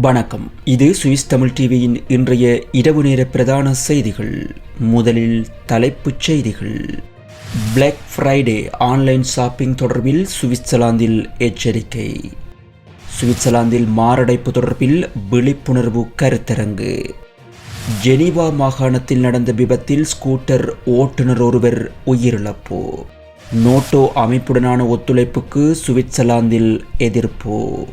வணக்கம். இது சுவிஸ் தமிழ் டிவியின் இன்றைய இரவு நேர பிரதான செய்திகள். முதலில் தலைப்புச் செய்திகள். பிளாக் ஃப்ரைடே ஆன்லைன் ஷாப்பிங் தொடர்பில் சுவிட்சர்லாந்தில் எச்சரிக்கை. சுவிட்சர்லாந்தில் மாரடைப்பு தொடர்பில் விழிப்புணர்வு கருத்தரங்கு. ஜெனீவா மாகாணத்தில் நடந்த விபத்தில் ஸ்கூட்டர் ஓட்டுநர் ஒருவர் உயிரிழப்பு. நோட்டோ அமைப்புடனான ஒத்துழைப்புக்கு சுவிட்சர்லாந்தில் எதிர்ப்பு.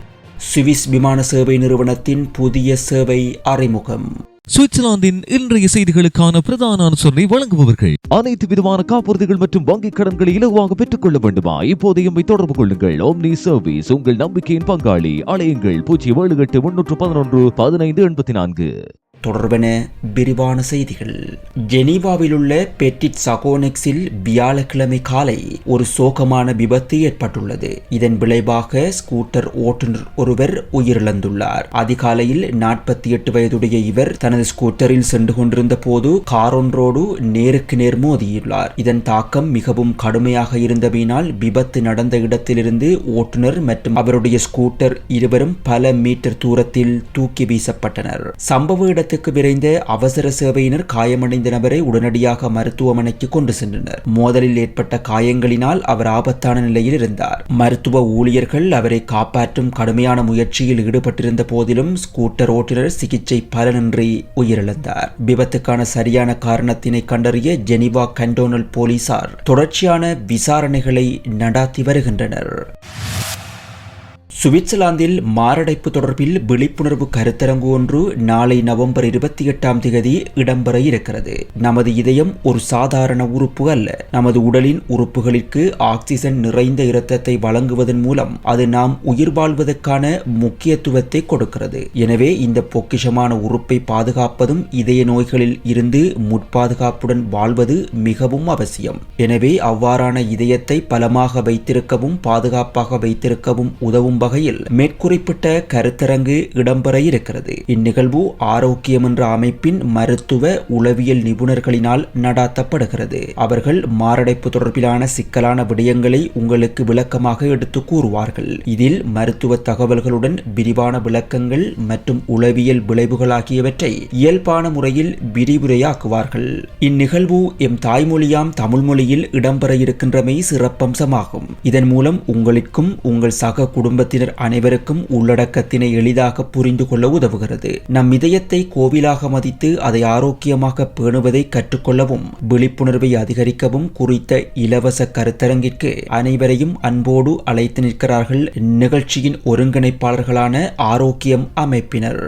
சுவிஸ் விமான சேவை நிறுவனத்தின் புதிய சேவை அறிமுகம். சுவிட்சர்லாந்தின் இன்றைய செய்திகளுக்கான பிரதான அனுசரணை வழங்குபவர்கள். அனைத்து விதமான காப்புறுதிகள் மற்றும் வங்கிக் கடன்களை இலகுவாக பெற்றுக் கொள்ள வேண்டுமா இப்போதைய தொடர்பு கொள்ளுங்கள். ஓம்னி சர்வீஸ் உங்கள் நம்பிக்கையின் பங்காளி. அலையுங்கள். பூஜ்ஜியம் ஏழு எட்டு முன்னூற்று பதினொன்று பதினைந்து எண்பத்தி நான்கு. தொடர்பென விரிவான செய்திகள். ஜெனீவாவில் உள்ள பெட்டிட் சகோனெக்ஸில் வியாழக்கிழமை காலை ஒரு சோகமான விபத்து ஏற்பட்டுள்ளது. இதன் விளைவாக ஸ்கூட்டர் ஓட்டுநர் ஒருவர் உயிரிழந்துள்ளார். அதிகாலையில் நாற்பத்தி எட்டு வயதுடைய இவர் தனது ஸ்கூட்டரில் சென்று கொண்டிருந்த போது காரொன்றோடு நேருக்கு நேர் மோதியுள்ளார். இதன் தாக்கம் மிகவும் கடுமையாக இருந்தமையினால் விபத்து நடந்த இடத்திலிருந்து ஓட்டுநர் மற்றும் அவருடைய ஸ்கூட்டர் இருவரும் பல மீட்டர் தூரத்தில் தூக்கி வீசப்பட்டனர். சம்பவ இடத்தில் இடத்துக்கு விரைந்த அவசர சேவையினர் காயமடைந்த நபரை உடனடியாக மருத்துவமனைக்கு கொண்டு சென்றனர். மோதலில் ஏற்பட்ட காயங்களினால் அவர் ஆபத்தான நிலையில் இருந்தார். மருத்துவ ஊழியர்கள் அவரை காப்பாற்றும் கடுமையான முயற்சியில் ஈடுபட்டிருந்த போதிலும் ஸ்கூட்டர் ஓட்டுநர் சிகிச்சை பலனின்றி உயிரிழந்தார். விபத்துக்கான சரியான காரணத்தினை கண்டறிய ஜெனிவா கண்டோனல் போலீசார் தொடர்ச்சியான விசாரணைகளை நடாத்தி வருகின்றனர். சுவிட்சர்லாந்தில் மாரடைப்பு தொடர்பில் விழிப்புணர்வு கருத்தரங்கு ஒன்று நாளை நவம்பர் இருபத்தி எட்டாம் தேதி இடம்பெற இருக்கிறது. நமது இதயம் ஒரு சாதாரண உறுப்பு அல்ல. நமது உடலின் உறுப்புகளிற்கு ஆக்சிஜன் நிறைந்த இரத்தத்தை வழங்குவதன் மூலம் அது நாம் உயிர் வாழ்வதற்கான முக்கியத்துவத்தை கொடுக்கிறது. எனவே இந்த பொக்கிஷமான உறுப்பை பாதுகாப்பதும் இதய நோய்களில் இருந்து முற்பாதுகாப்புடன் வாழ்வது மிகவும் அவசியம். எனவே அவ்வாறான இதயத்தை பலமாக வைத்திருக்கவும் பாதுகாப்பாக வைத்திருக்கவும் உதவும் வகையில் மேற்குறிப்பிட்ட கருத்தரங்கு இடம்பெற இருக்கிறது. இந்நிகழ்வு ஆரோக்கியம் என்ற அமைப்பின் மருத்துவ உளவியல் நிபுணர்களினால் நடாத்தப்படுகிறது. அவர்கள் மாரடைப்பு தொடர்பிலான சிக்கலான விடயங்களை உங்களுக்கு விளக்கமாக எடுத்து கூறுவார்கள். இதில் மருத்துவ தகவல்களுடன் விரிவான விளக்கங்கள் மற்றும் உளவியல் விளைவுகள் ஆகியவற்றை இயல்பான முறையில் விரிவுரையாக்குவார்கள். இந்நிகழ்வு எம் தாய்மொழியாம் தமிழ் மொழியில் இடம்பெற இருக்கின்றமை சிறப்பம்சமாகும். இதன் மூலம் உங்களுக்கும் உங்கள் சக குடும்பத்தில் குடும்பத்தினர் அனைவருக்கும் உள்ளடக்கத்தினை எளிதாக புரிந்து கொள்ள உதவுகிறது. நம் இதயத்தை கோவிலாக மதித்து அதை ஆரோக்கியமாக பேணுவதை கற்றுக்கொள்ளவும் விழிப்புணர்வை அதிகரிக்கவும் குறித்த இலவச கருத்தரங்கிற்கு அனைவரையும் அன்போடு அழைத்து நிற்கிறார்கள் நிகழ்ச்சியின் ஒருங்கிணைப்பாளர்களான ஆரோக்கியம் அமைப்பினர்.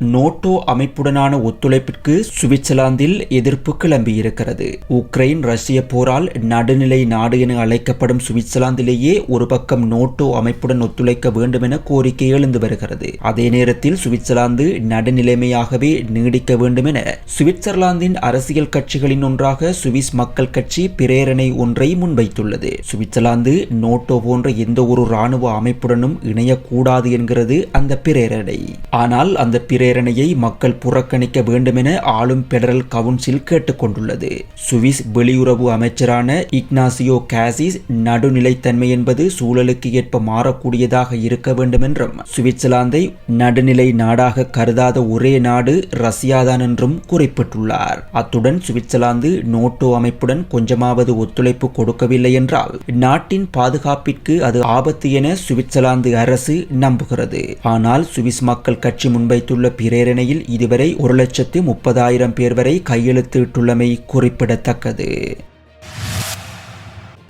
நோட்டோ அமைப்புடனான ஒத்துழைப்பிற்கு சுவிட்சர்லாந்தில் எதிர்ப்பு கிளம்பியிருக்கிறது. உக்ரைன் ரஷ்ய போரால் நடுநிலை நாடு என அழைக்கப்படும் சுவிட்சர்லாந்திலேயே ஒரு பக்கம் நோட்டோ அமைப்புடன் ஒத்துழைக்க வேண்டும் என கோரிக்கை எழுந்து வருகிறது. அதே நேரத்தில் சுவிட்சர்லாந்து நடுநிலைமையாகவே நீடிக்க வேண்டும் என சுவிட்சர்லாந்தின் அரசியல் கட்சிகளின் ஒன்றாக சுவிஸ் மக்கள் கட்சி பிரேரணை ஒன்றை முன்வைத்துள்ளது. சுவிட்சர்லாந்து நோட்டோ போன்ற எந்த ஒரு இராணுவ அமைப்புடனும் இணையக்கூடாது என்கிறது அந்த பிரேரணை. ஆனால் அந்த பிரே பிரேரணையை மக்கள் புறக்கணிக்க வேண்டுமென ஆளும் பெடரல் கவுன்சில் கேட்டுக்கொண்டுள்ளது. சுவிஸ் வெளியுறவு அமைச்சரான இக்னாசியோ காசிஸ் நடுநிலைத்தன்மை என்பது சூழலுக்கு ஏற்ப மாறக்கூடியதாக இருக்க வேண்டும் என்றும் சுவிட்சர்லாந்தை நடுநிலை நாடாக கருதாத ஒரே நாடு ரஷ்யாதான் என்றும் குறிப்பிட்டுள்ளார். அத்துடன் சுவிட்சர்லாந்து நோட்டோ அமைப்புடன் கொஞ்சமாவது ஒத்துழைப்பு கொடுக்கவில்லை என்றால் நாட்டின் பாதுகாப்பிற்கு அது ஆபத்து என சுவிட்சர்லாந்து அரசு நம்புகிறது. ஆனால் சுவிஸ் மக்கள் கட்சி முன்வைத்துள்ள பிரேரணையில் இதுவரை ஒரு லட்சத்து முப்பதாயிரம் பேர் வரை கையெழுத்திட்டுள்ளமை குறிப்பிடத்தக்கது.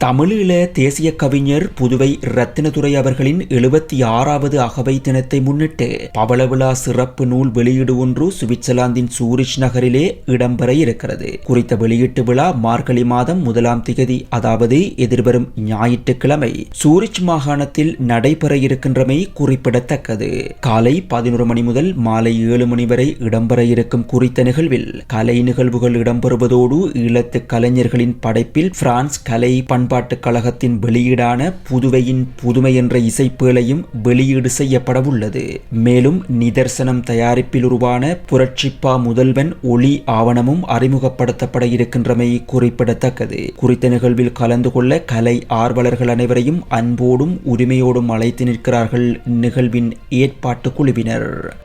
தமிழீழ தேசிய கவிஞர் புதுவை ரத்தினதுரை அவர்களின் எழுபத்தி ஆறாவது அகவை தினத்தை முன்னிட்டு பவளவிழா சிறப்பு நூல் வெளியீடு ஒன்று சுவிட்சர்லாந்தின் சூரிச் நகரிலே இடம்பெற இருக்கிறது. குறித்த வெளியீட்டு விழா மார்கழி மாதம் முதலாம் திகதி அதாவது எதிர்வரும் ஞாயிற்றுக்கிழமை சூரிச் மாகாணத்தில் நடைபெற இருக்கின்றமை குறிப்பிடத்தக்கது. காலை பதினோரு மணி முதல் மாலை ஏழு மணி வரை இடம்பெற இருக்கும் குறித்த நிகழ்வில் கலை நிகழ்வுகள் இடம்பெறுவதோடு ஈழத்து கலைஞர்களின் படைப்பில் பிரான்ஸ் கலை பண் பண்பாட்டுக் கழகத்தின் வெளியீடான புதுவையின் புதுமை என்ற இசைப்பேழையும் வெளியீடு செய்யப்படவுள்ளது. மேலும் நிதர்சனம் தயாரிப்பில் உருவான புரட்சிப்பா முதல்வன் ஒளி ஆவணமும் அறிமுகப்படுத்தப்பட இருக்கின்றமை குறிப்பிடத்தக்கது. குறித்த நிகழ்வில் கலந்து கொள்ள கலை ஆர்வலர்கள் அனைவரையும் அன்போடும் உரிமையோடும் அழைத்து நிற்கிறார்கள் நிகழ்வின் ஏற்பாட்டு குழுவினர்.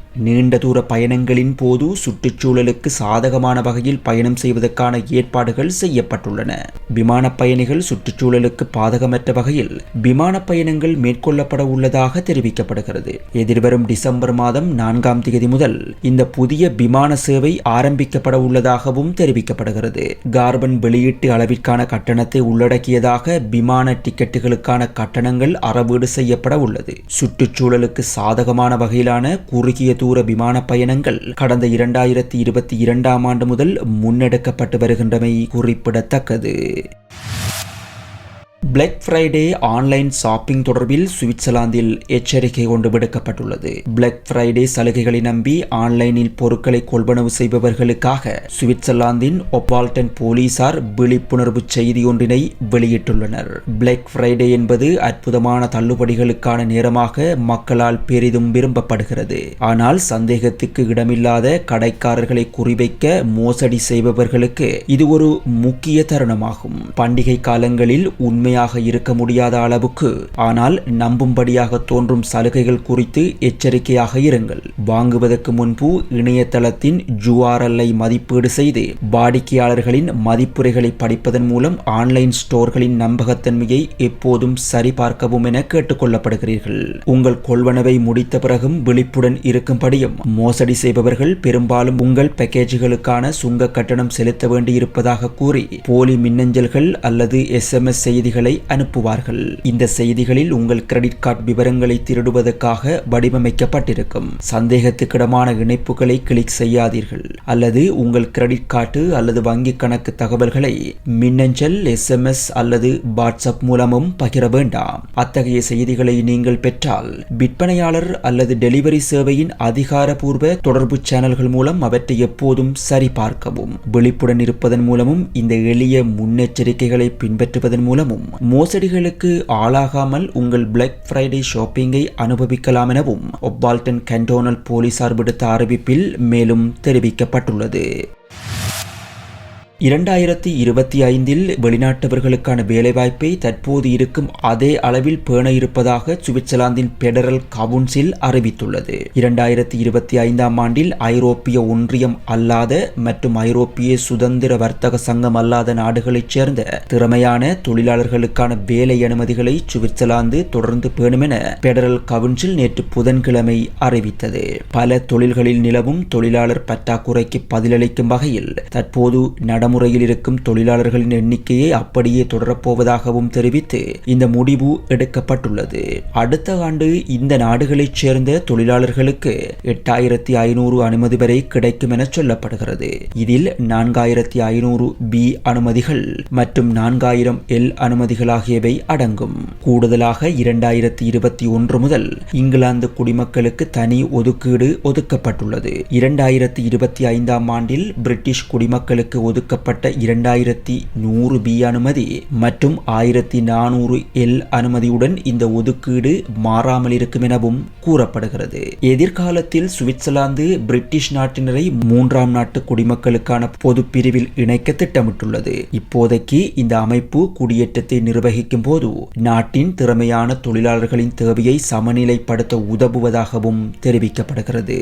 நீண்ட தூர பயணங்களின் போது சுற்றுச்சூழலுக்கு சாதகமான வகையில் பயணம் செய்வதற்கான ஏற்பாடுகள் செய்யப்பட்டுள்ளன. விமான பயணிகள் சுற்றுச்சூழலுக்கு பாதகமற்ற வகையில் விமான பயணங்கள் மேற்கொள்ளப்பட உள்ளதாக தெரிவிக்கப்படுகிறது. எதிர்வரும் டிசம்பர் மாதம் நான்காம் தேதி முதல் இந்த புதிய விமான சேவை ஆரம்பிக்கப்பட உள்ளதாகவும் தெரிவிக்கப்படுகிறது. கார்பன் வெளியீட்டு அளவிற்கான கட்டணத்தை உள்ளடக்கியதாக விமான டிக்கெட்டுகளுக்கான கட்டணங்கள் அறவீடு செய்யப்பட உள்ளது. சுற்றுச்சூழலுக்கு சாதகமான வகையிலான குறுகிய தூர விமான பயணங்கள் கடந்த இரண்டாயிரத்தி இருபத்தி இரண்டாம் ஆண்டு முதல் முன்னெடுக்கப்பட்டு வருகின்றமை குறிப்பிடத்தக்கது. பிளாக் ஃப்ரைடே ஆன்லைன் ஷாப்பிங் தொடர்பில் சுவிட்சர்லாந்தில் எச்சரிக்கை கொண்டு விடுக்கப்பட்டுள்ளது. பிளாக் ஃப்ரைடே சலுகைகளை நம்பி ஆன்லைனில் பொருட்களை கொள்வனவு செய்பவர்களுக்காக சுவிட்சர்லாந்தின் ஒப்பால்டன் போலீசார் விழிப்புணர்வு செய்தி ஒன்றினை வெளியிட்டுள்ளனர். பிளாக் ஃப்ரைடே என்பது அற்புதமான தள்ளுபடிகளுக்கான நேரமாக மக்களால் பெரிதும் விரும்பப்படுகிறது. ஆனால் சந்தேகத்துக்கு இடமில்லாத கடைக்காரர்களை குறிவைக்க மோசடி செய்பவர்களுக்கு இது ஒரு முக்கிய தருணமாகும். பண்டிகை காலங்களில் உண்மை உண்மையாக இருக்க முடியாத அளவுக்கு ஆனால் நம்பும்படியாக தோன்றும் சலுகைகள் குறித்து எச்சரிக்கையாக இருங்கள். வாங்குவதற்கு முன்பு இணையதளத்தின் ஜூஆர்எல்ஐ மதிப்பீடு செய்து வாடிக்கையாளர்களின் மதிப்புரைகளை படிப்பதன் மூலம் ஆன்லைன் ஸ்டோர்களின் நம்பகத்தன்மையை எப்போதும் சரிபார்க்கவும் என கேட்டுக்கொள்ளப்படுகிறீர்கள். உங்கள் கொள்வனவை முடித்த பிறகும் விழிப்புடன் இருக்கும்படியும் மோசடி செய்பவர்கள் பெரும்பாலும் உங்கள் பேக்கேஜுகளுக்கான சுங்க கட்டணம் செலுத்த வேண்டியிருப்பதாக கூறி போலி மின்னஞ்சல்கள் அல்லது எஸ்எம்எஸ் செய்திகள் அனுப்புவார்கள். இந்த செய்திகளில் உங்கள் கிரெடிட் கார்டு விவரங்களை திருடுவதற்காக வடிவமைக்கப்பட்டிருக்கும். சந்தேகத்துக்கிடமான இணைப்புகளை கிளிக் செய்யாதீர்கள். அல்லது உங்கள் கிரெடிட் கார்டு அல்லது வங்கி கணக்கு தகவல்களை மின்னஞ்சல் எஸ்எம்எஸ் அல்லது வாட்ஸ்அப் மூலமும் பகிர வேண்டாம். அத்தகைய செய்திகளை நீங்கள் பெற்றால் விற்பனையாளர் அல்லது டெலிவரி சேவையின் அதிகாரப்பூர்வ தொடர்பு சேனல்கள் மூலம் அவற்றை எப்போதும் சரிபார்க்கவும் விழிப்புடன் இருப்பதன் மூலமும் இந்த எளிய முன்னெச்சரிக்கைகளை பின்பற்றுவதன் மூலமும் மோசடிகளுக்கு ஆளாகாமல் உங்கள் பிளாக் ஃப்ரைடே ஷாப்பிங்கை அனுபவிக்கலாம் எனவும் ஒப்பால்டன் கண்டோனல் போலீசார் விடுத்த அறிவிப்பில் மேலும் தெரிவிக்கப்பட்டுள்ளது. இரண்டாயிரத்தி இருபத்தி ஐந்தில் வெளிநாட்டவர்களுக்கான வேலைவாய்ப்பை தற்போது இருக்கும் அதே அளவில் பேண இருப்பதாக சுவிட்சர்லாந்தின் பெடரல் கவுன்சில் அறிவித்துள்ளது. இரண்டாயிரத்தி இருபத்தி ஐந்தாம் ஆண்டில் ஐரோப்பிய ஒன்றியம் அல்லாத மற்றும் ஐரோப்பிய சுதந்திர வர்த்தக சங்கம் அல்லாத நாடுகளைச் சேர்ந்த திறமையான தொழிலாளர்களுக்கான வேலை அனுமதிகளை சுவிட்சர்லாந்து தொடர்ந்து பேணுமென பெடரல் கவுன்சில் நேற்று புதன்கிழமை அறிவித்தது. பல தொழில்களில் நிலவும் தொழிலாளர் பற்றாக்குறைக்கு பதிலளிக்கும் வகையில் தற்போது நடம் நடைமுறையில் இருக்கும் தொழிலாளர்களின் எண்ணிக்கையை அப்படியே தொடரப்போவதாகவும் தெரிவித்து இந்த முடிவு எடுக்கப்பட்டுள்ளது. அடுத்த ஆண்டு இந்த நாடுகளைச் சேர்ந்த தொழிலாளர்களுக்கு எட்டாயிரத்தி ஐநூறு அனுமதி வரை கிடைக்கும் என சொல்லப்படுகிறது. இதில் நான்காயிரத்தி ஐநூறு பி அனுமதிகள் மற்றும் நான்காயிரம் எல் அனுமதிகள் ஆகியவை அடங்கும். கூடுதலாக இரண்டாயிரத்தி இருபத்தி ஒன்று முதல் இங்கிலாந்து குடிமக்களுக்கு தனி ஒதுக்கீடு ஒதுக்கப்பட்டுள்ளது. இரண்டாயிரத்தி இருபத்தி ஐந்தாம் ஆண்டில் பிரிட்டிஷ் குடிமக்களுக்கு ஒதுக்க வழங்கப்பட்ட இரண்டாயிரத்தி நூறு பி அனுமதி மற்றும் ஆயிரத்தி நானூறு எல் அனுமதியுடன் இந்த ஒதுக்கீடு மாறாமல் இருக்கும் எனவும் கூறப்படுகிறது. எதிர்காலத்தில் சுவிட்சர்லாந்து பிரிட்டிஷ் நாட்டினரை மூன்றாம் நாட்டு குடிமக்களுக்கான பொது பிரிவில் இணைக்க திட்டமிட்டுள்ளது. இப்போதைக்கு இந்த அமைப்பு குடியேற்றத்தை நிர்வகிக்கும் போது நாட்டின் திறமையான தொழிலாளர்களின் தேவையை சமநிலைப்படுத்த உதவுவதாகவும் தெரிவிக்கப்படுகிறது.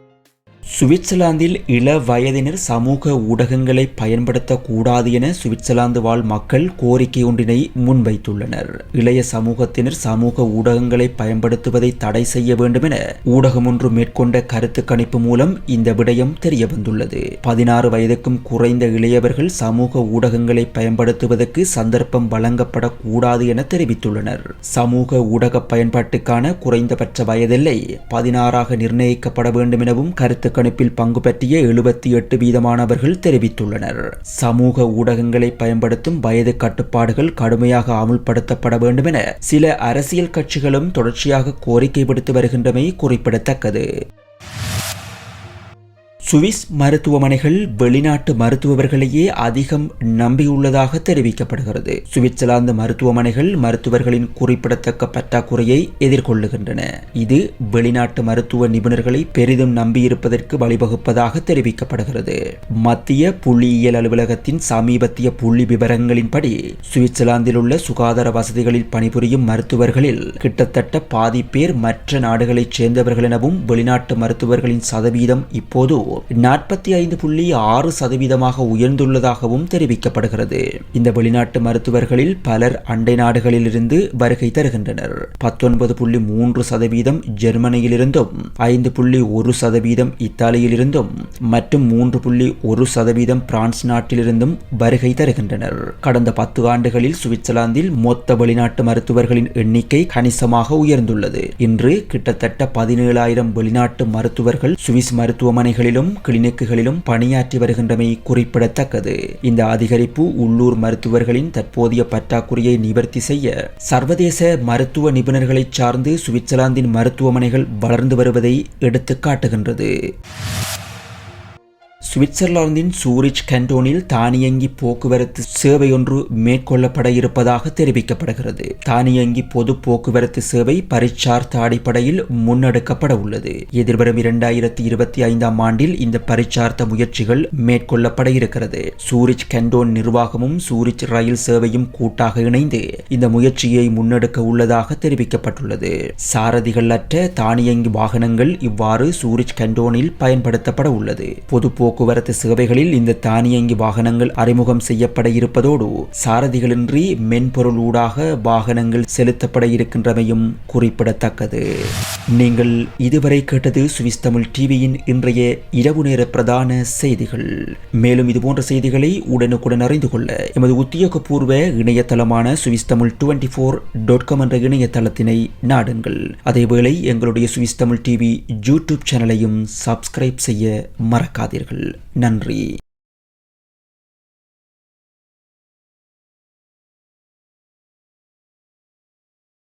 சுவிட்சர்லாந்தில் இள வயதினர் சமூக ஊடகங்களை பயன்படுத்தக்கூடாது என சுவிட்சர்லாந்து வாழ் மக்கள் கோரிக்கை ஒன்றினை முன்வைத்துள்ளனர். இளைய சமூகத்தினர் சமூக ஊடகங்களை பயன்படுத்துவதை தடை செய்ய வேண்டும் என ஊடகம் ஒன்று மேற்கொண்ட கருத்து கணிப்பு மூலம் இந்த விடயம் தெரிய வந்துள்ளது பதினாறு வயதுக்கும் குறைந்த இளையவர்கள் சமூக ஊடகங்களை பயன்படுத்துவதற்கு சந்தர்ப்பம் வழங்கப்படக்கூடாது என தெரிவித்துள்ளனர். சமூக ஊடக பயன்பாட்டுக்கான குறைந்தபட்ச வயதில்லை பதினாறாக நிர்ணயிக்கப்பட வேண்டும் எனவும் கருத்துக்கள் கணிப்பில் பங்கு பற்றிய எழுபத்தி எட்டு வீதமானவர்கள் தெரிவித்துள்ளனர். சமூக ஊடகங்களை பயன்படுத்தும் வயது கட்டுப்பாடுகள் கடுமையாக அமுல்படுத்தப்பட வேண்டும் என சில அரசியல் கட்சிகளும் தொடர்ச்சியாக கோரிக்கை விடுத்து வருகின்றமை குறிப்பிடத்தக்கது. சுவிஸ் மருத்துவமனைகள் வெளிநாட்டு மருத்துவர்களையே அதிகம் நம்பியுள்ளதாக தெரிவிக்கப்படுகிறது. சுவிட்சர்லாந்து மருத்துவமனைகள் மருத்துவர்களின் குறிப்பிடத்தக்க பற்றாக்குறையை எதிர்கொள்ளுகின்றன. இது வெளிநாட்டு மருத்துவ நிபுணர்களை பெரிதும் நம்பியிருப்பதற்கு வழிவகுப்பதாக தெரிவிக்கப்படுகிறது. மத்திய புள்ளியியல் அலுவலகத்தின் சமீபத்திய புள்ளி விவரங்களின்படி சுவிட்சர்லாந்தில் உள்ள சுகாதார வசதிகளில் பணிபுரியும் மருத்துவர்களில் கிட்டத்தட்ட பாதி பேர் மற்ற நாடுகளைச் சேர்ந்தவர்கள் எனவும் வெளிநாட்டு மருத்துவர்களின் சதவீதம் இப்போது நாற்பத்தி ஐந்து புள்ளி ஆறு சதவீதமாக உயர்ந்துள்ளதாகவும் தெரிவிக்கப்படுகிறது. இந்த வெளிநாட்டு மருத்துவர்களில் பலர் அண்டை நாடுகளிலிருந்து வருகை தருகின்றனர். பத்தொன்பது புள்ளி மூன்று சதவீதம் ஜெர்மனியிலிருந்தும் ஐந்து புள்ளி ஒரு சதவீதம் இத்தாலியிலிருந்தும் மற்றும் மூன்று புள்ளி ஒரு சதவீதம் பிரான்ஸ் நாட்டிலிருந்தும் வருகை தருகின்றனர். கடந்த பத்து ஆண்டுகளில் சுவிட்சர்லாந்தில் மொத்த வெளிநாட்டு மருத்துவர்களின் எண்ணிக்கை கணிசமாக உயர்ந்துள்ளது. இன்று கிட்டத்தட்ட பதினேழாயிரம் வெளிநாட்டு மருத்துவர்கள் சுவிஸ் மருத்துவமனைகளிலும் கிளினிக்குகளிலும் பணியாற்றி வருகின்றமை குறிப்பிடத்தக்கது. இந்த அதிகரிப்பு உள்ளூர் மருத்துவர்களின் தற்போதைய பற்றாக்குறையை நிவர்த்தி செய்ய சர்வதேச மருத்துவ நிபுணர்களை சார்ந்து சுவிட்சர்லாந்தின் மருத்துவமனைகள் வளர்ந்து வருவதை எடுத்து காட்டுகின்றது சுவிட்சர்லாந்தின் சூரிச் கண்டோனில் தானியங்கி போக்குவரத்து சேவை ஒன்று மேற்கொள்ளப்பட இருப்பதாக தெரிவிக்கப்படுகிறது. தானியங்கி பொது போக்குவரத்து சேவை பரிச்சார்த்த அடிப்படையில் முன்னெடுக்கப்பட உள்ளது. எதிர்வரும் இரண்டாயிரத்தி இருபத்தி ஐந்தாம் ஆண்டில் இந்த பரிச்சார்த்த முயற்சிகள் மேற்கொள்ளப்பட இருக்கிறது. சூரிச் கண்டோன் நிர்வாகமும் சூரிச் ரயில் சேவையும் கூட்டாக இணைந்து இந்த முயற்சியை முன்னெடுக்க உள்ளதாக தெரிவிக்கப்பட்டுள்ளது. சாரதிகள் அற்ற தானியங்கி வாகனங்கள் இவ்வாறு சூரிச் கண்டோனில் பயன்படுத்தப்பட உள்ளது. பொது போக்குவரத்து சேவைகளில் இந்த தானியங்கி வாகனங்கள் அறிமுகம் செய்யப்பட இருப்பதோடு சாரதிகளின்றி மென்பொருள் ஊடாக வாகனங்கள் செலுத்தப்பட இருக்கின்றமையும் குறிப்பிடத்தக்கது. நீங்கள் இதுவரை கேட்டது சுவிஸ் தமிழ் டிவியின் இன்றைய இரவு நேர பிரதான செய்திகள். மேலும் இதுபோன்ற செய்திகளை உடனுக்குடன் அறிந்து கொள்ள எமது உத்தியோகபூர்வ இணையதளமான Swiss Tamil twenty four dot com என்ற இணையதளத்தினை நாடுங்கள். அதேவேளை எங்களுடைய சுவிஸ் தமிழ் டிவி யூடியூப் சேனலையும் சப்ஸ்கிரைப் செய்ய மறக்காதீர்கள். நன்றி.